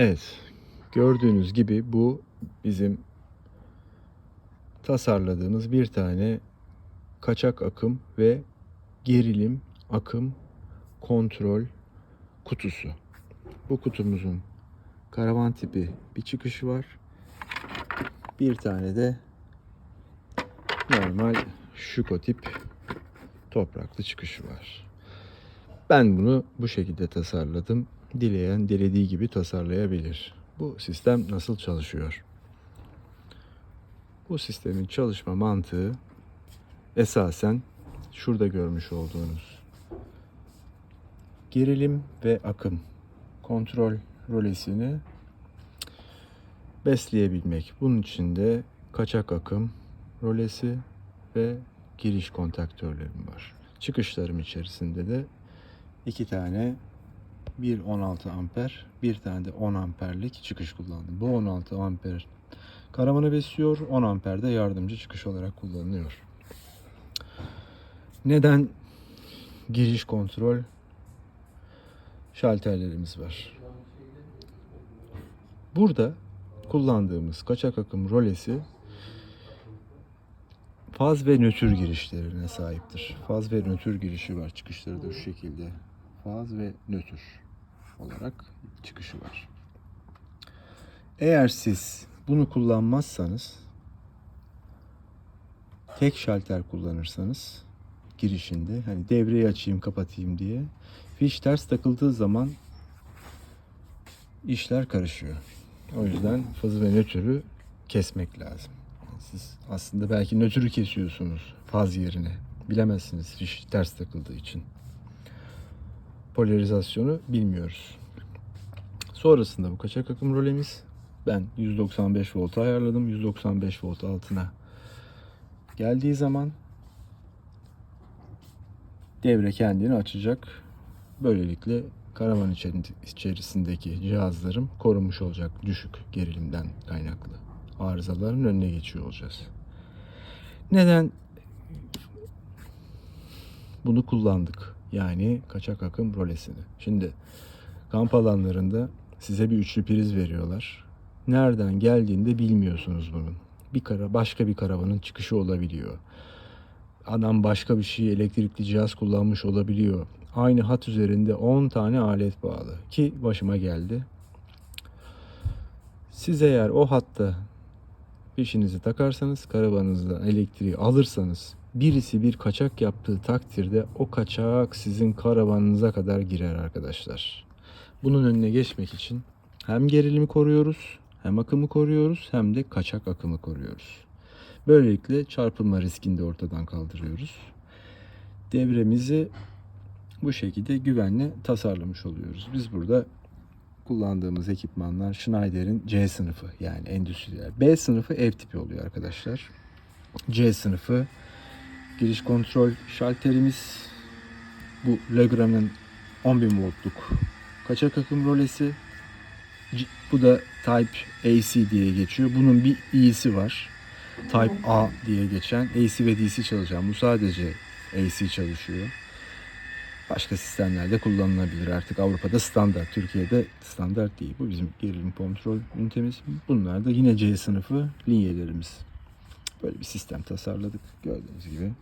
Evet. Gördüğünüz gibi bu bizim tasarladığımız bir tane kaçak akım ve gerilim akım kontrol kutusu. Bu kutumuzun karavan tipi bir çıkışı var. Bir tane de normal şuko tip topraklı çıkışı var. Ben bunu bu şekilde tasarladım. Dileyen dilediği gibi tasarlayabilir. Bu sistem nasıl çalışıyor? Bu sistemin çalışma mantığı esasen şurada görmüş olduğunuz gerilim ve akım kontrol rolesini besleyebilmek. Bunun için de kaçak akım rolesi ve giriş kontaktörlerim var. Çıkışlarım içerisinde de iki tane bir 16 amper, bir tane de 10 amperlik çıkış kullandım. Bu 16 amper karavanı besliyor, 10 amper de yardımcı çıkış olarak kullanılıyor. Neden giriş kontrol şalterlerimiz var? Burada kullandığımız kaçak akım rolesi faz ve nötr girişlerine sahiptir. Faz ve nötr girişi var. Çıkışları da şu şekilde. Faz ve nötr olarak çıkışı var. Eğer siz bunu kullanmazsanız tek şalter kullanırsanız girişinde hani devreyi açayım kapatayım diye fiş ters takıldığı zaman işler karışıyor. O yüzden fazı ve nötrü kesmek lazım. Siz aslında belki nötrü kesiyorsunuz faz yerine. Bilemezsiniz fiş ters takıldığı için. Polarizasyonu bilmiyoruz. Sonrasında bu kaçak akım rolemiz ben 195 volt ayarladım. 195 volt altına geldiği zaman devre kendini açacak. Böylelikle karavan içerisindeki cihazlarım korunmuş olacak düşük gerilimden kaynaklı arızaların önüne geçiyor olacağız. Neden bunu kullandık? Yani kaçak akım rolesini. Şimdi kamp alanlarında size bir üçlü priz veriyorlar. Nereden geldiğini de bilmiyorsunuz bunun. Bir kara başka bir karavanın çıkışı olabiliyor. Adam başka bir şey elektrikli cihaz kullanmış olabiliyor. Aynı hat üzerinde 10 tane alet bağlı ki başıma geldi. Siz eğer o hatta fişinizi takarsanız karavanınızdan elektriği alırsanız birisi bir kaçak yaptığı takdirde o kaçak sizin karavanınıza kadar girer arkadaşlar. Bunun önüne geçmek için hem gerilimi koruyoruz, hem akımı koruyoruz, hem de kaçak akımı koruyoruz. Böylelikle çarpılma riskini de ortadan kaldırıyoruz. Devremizi bu şekilde güvenle tasarlamış oluyoruz. Biz burada kullandığımız ekipmanlar Schneider'in C sınıfı yani endüstriyel. B sınıfı ev tipi oluyor arkadaşlar. C sınıfı giriş kontrol şalterimiz bu Legrand'ın 10.000 voltluk kaçak akım rolesi. Bu da Type AC diye geçiyor. Bunun bir i'si var. Type A diye geçen AC ve DC çalışan. Bu sadece AC çalışıyor. Başka sistemlerde kullanılabilir. Artık Avrupa'da standart, Türkiye'de standart değil. Bu bizim gerilim kontrol ünitemiz. Bunlar da yine C sınıfı linyelerimiz. Böyle bir sistem tasarladık gördüğünüz gibi.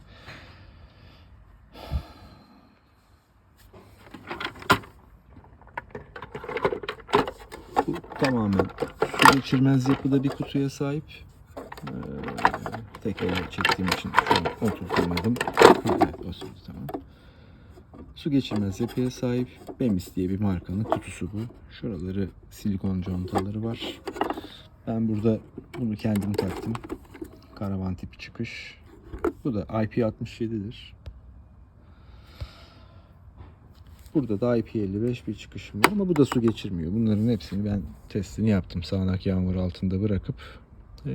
Bu tamamen su geçirmez yapıda bir kutuya sahip. Ee, tek elle çektiğim için şu an oturtamadım. Evet, basıyoruz tamam. Su geçirmez yapıya sahip Bemis diye bir markanın kutusu bu. Şuraları silikon contaları var. Ben burada bunu kendim taktım. Karavan tipi çıkış. Bu da IP67'dir. Burada da IP55 bir çıkışım var ama bu da su geçirmiyor. Bunların hepsini ben testini yaptım. Sağanak yağmur altında bırakıp eee,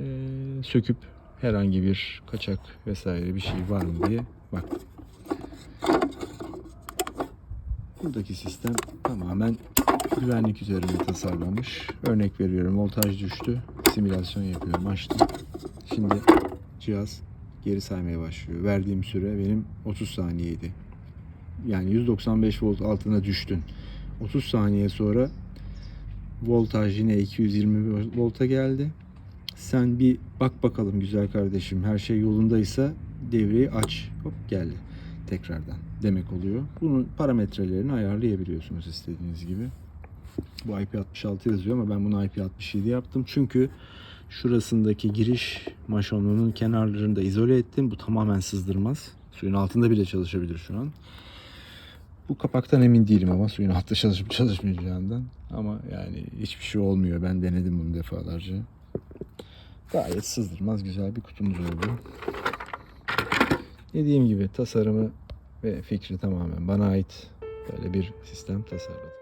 söküp herhangi bir kaçak vesaire bir şey var mı diye baktım. Buradaki sistem tamamen güvenlik üzerine tasarlanmış. Örnek veriyorum voltaj düştü. Simülasyon yapıyorum açtım. Şimdi cihaz geri saymaya başlıyor. Verdiğim süre benim 30 saniyeydi. Yani 195 volt altına düştün. 30 saniye sonra Voltaj yine 220 volta geldi. Sen bir bak bakalım güzel kardeşim her şey yolundaysa devreyi aç. Hop geldi tekrardan demek oluyor. Bunun parametrelerini ayarlayabiliyorsunuz istediğiniz gibi. Bu IP66 yazıyor ama ben bunu IP67 yaptım. Çünkü şurasındaki giriş maşonunun kenarlarını da izole ettim. Bu tamamen sızdırmaz. Suyun altında bile çalışabilir şu an. Bu kapaktan emin değilim ama suyun altta çalışıp çalışmayacağından. Ama yani hiçbir şey olmuyor. Ben denedim bunu defalarca. Gayet sızdırmaz güzel bir kutumuz oldu. Dediğim gibi tasarımı ve fikri tamamen bana ait böyle bir sistem tasarladım.